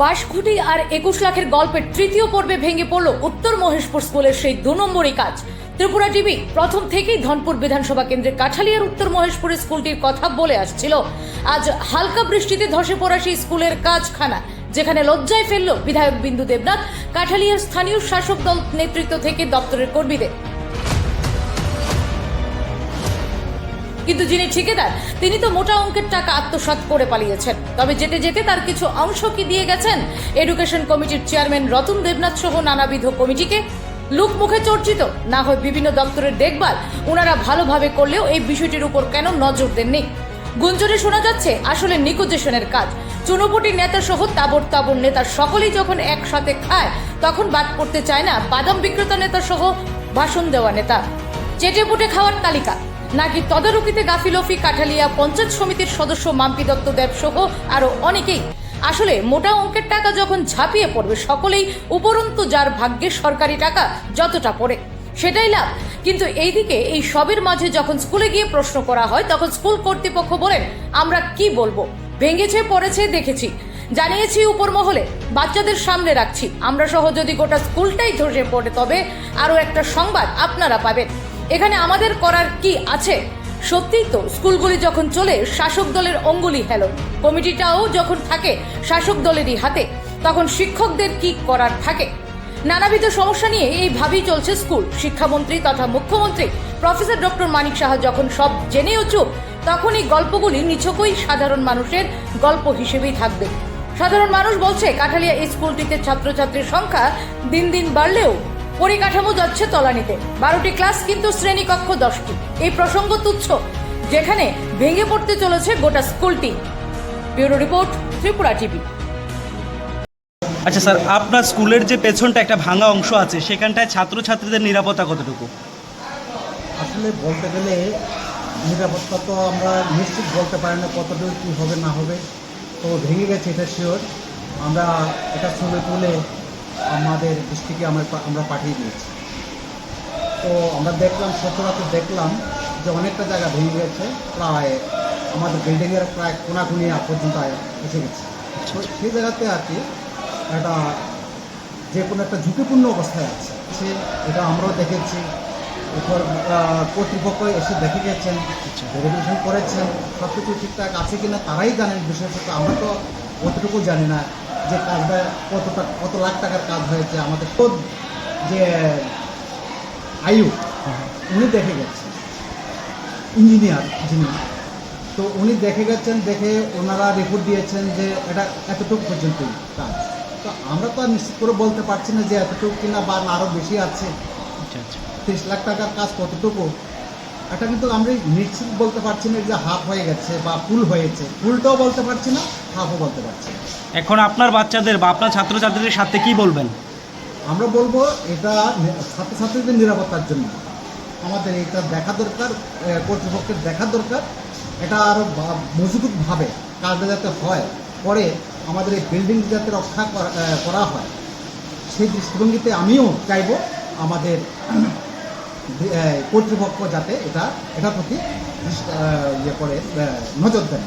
বাঁশখুঁটি আর একুশ লাখের গল্পের তৃতীয় পর্বে ভেঙে পড়ল উত্তর মহেশপুর স্কুলের সেই দু নম্বরই কাজ। ত্রিপুরা টিভি প্রথম থেকেই ধনপুর বিধানসভা কেন্দ্রের কাঠালিয়ার উত্তর মহেশপুরের স্কুলটির কথা বলে আসছিল। আজ হালকা বৃষ্টিতে ধসে পড়া সেই স্কুলের কাজখানা, যেখানে লজ্জায় ফেলল বিধায়ক বিন্দু দেবনাথ, কাঠালিয়ার স্থানীয় শাসক দল নেতৃত্ব থেকে দপ্তরের কর্মীদের। কিন্তু যিনি ঠিকাদার, তিনি তো মোটা অঙ্কের টাকা আত্মসাৎ করে পালিয়েছেন। তবে যেতে যেতে তার কিছু অংশ কি দিয়ে গেছেন? এডুকেশন কমিটির চেয়ারম্যান রতন দেবনাথ সহ নানাবিধ কমিটিকে লুক মুখে চর্চিত, না হয় বিভিন্ন দপ্তরের দেখভাল ওনারা ভালোভাবে করলেও এই বিষয়টির উপর কেন নজর দেননি? গুঞ্জনে শোনা যাচ্ছে, আসলে নিকোজেশনের কাজ। চুনোপুটির নেতা সহ তাবর তাবর নেতা সকলেই যখন একসাথে খায়, তখন বাদ পড়তে চায় না বাদাম বিক্রেতা নেতা সহ ভাষণ দেওয়া নেতা। চেটে পুটে খাওয়ার তালিকা। নাকি তদারকিতে গাফিলফি কাঠালিয়া পঞ্চায়েত সমিতির সদস্য মাম্পি দত্ত দেব সহ আরও অনেকেই? আসলে মোটা অঙ্কের টাকা যখন ঝাঁপিয়ে পড়বে, সকলেই উপরন্তু যার ভাগ্যে সরকারি টাকা যতটা পড়ে, সেটাই লাভ। কিন্তু এইদিকে এই সবের মাঝে যখন স্কুলে গিয়ে প্রশ্ন করা হয়, তখন স্কুল কর্তৃপক্ষ বলেন, আমরা কি বলব? ভেঙেছে, পড়েছে, দেখেছি। জানিয়েছি উপর মহলে, বাচ্চাদের সামনে রাখছি। আমরা সহ যদি গোটা স্কুলটাই ধসে পড়ে, তবে আরও একটা সংবাদ আপনারা পাবেন। এখানে আমাদের করার কি আছে? সত্যিই তো, স্কুলগুলি যখন চলে, শাসক দলের অঙ্গুলি হেলো। কমিটিটাও যখন থাকে, শাসক দলেরই হাতে। তখন শিক্ষকদের কি করার থাকে? নানাবিধ সমস্যা নিয়ে এইভাবেই চলছে স্কুল। শিক্ষামন্ত্রী তথা মুখ্যমন্ত্রী, প্রফেসর ডক্টর মানিক সাহা যখন সব জেনেও চুপ তখন এই গল্পগুলি নিছকই সাধারণ মানুষের গল্প হিসেবেই থাকবে। সাধারণ মানুষ বলছে, কাঠালিয়া এই স্কুলটিতে ছাত্রছাত্রীর সংখ্যা দিন দিন বাড়লেও পরিকাঠামো যাচ্ছে তলানিতে। বারোটি ক্লাস কিন্তু শ্রেণীকক্ষ দশটি। এই প্রসঙ্গ তুচ্ছ যেখানে ভেঙে পড়তে চলেছে গোটা স্কুলটি। Bureau report Tripura TV. আচ্ছা স্যার আপনার স্কুলের যে পেছনটা একটা ভাঙা অংশ আছে সেখানটায় ছাত্রছাত্রীদের নিরাপত্তা কতটুকু? আসলে বলতে গেলে নিরাপত্তা তো আমরা নিশ্চিত বলতে পারি না কতটুকু কী হবে না হবে। তো ভেঙে গেছে এটা শিওর আমরা এটা ছবি তুলে আমাদের ডিস্ট্রিক্টে আমরা আমরা পাঠিয়ে দিয়েছি। তো আমরা দেখলাম সচরাচর দেখলাম যে অনেকটা জায়গা ভেঙে গেছে, প্রায় আমাদের বিল্ডিংয়ের প্রায় কোনাকুনি পর্যন্ত এসে গেছে। তো সেই জায়গাতে আর কি একটা যে কোনো একটা ঝুঁকিপূর্ণ অবস্থায় আছে। সে এটা আমরাও দেখেছি। এরপর কর্তৃপক্ষ এসে দেখে গেছেন ভেরিফিকেশন করেছেন সব কিছু ঠিকঠাক আছে কিনা তারাই জানেন, বিশেষত আমরা তো অতটুকু জানি না। যে কাজটা কতটা কত লাখ টাকার কাজ হয়েছে আমাদের খোদ যে আয়ু উনি দেখে গেছেন। ইঞ্জিনিয়ার যিনি তো উনি দেখে গেছেন দেখে ওনারা রিপোর্ট দিয়েছেন যে এটা এতটুকু পর্যন্তই কাজ। তো আমরা তো আর নিশ্চিত করে বলতে পারছি না যে এতটুকু কিনা বা আরও বেশি আছে। আচ্ছা আচ্ছা। তিরিশ লাখ টাকার কাজ কতটুকু? এটা কিন্তু আমরা নিশ্চিত বলতে পারছি না যে হাফ হয়ে গেছে বা ফুল হয়েছে। ফুলটাও বলতে পারছি না হাফও বলতে পারছি না। এখন আপনার বাচ্চাদের বা আপনার ছাত্রছাত্রীদের সাথে কি বলবেন? আমরা বলব এটা ছাত্রছাত্রীদের নিরাপত্তার জন্য। আমাদের এটা দেখা দরকার কর্তৃপক্ষের দেখা দরকার। এটা আরও মজবুতভাবে কাজটা যাতে হয় পরে আমাদের এই বিল্ডিং যাতে রক্ষা করা- করা হয়। সেই দৃষ্টিভঙ্গিতে আমিও চাইব আমাদের কর্তৃপক্ষ যাতে এটা এটার প্রতি ইয়ে করে নজর দেন।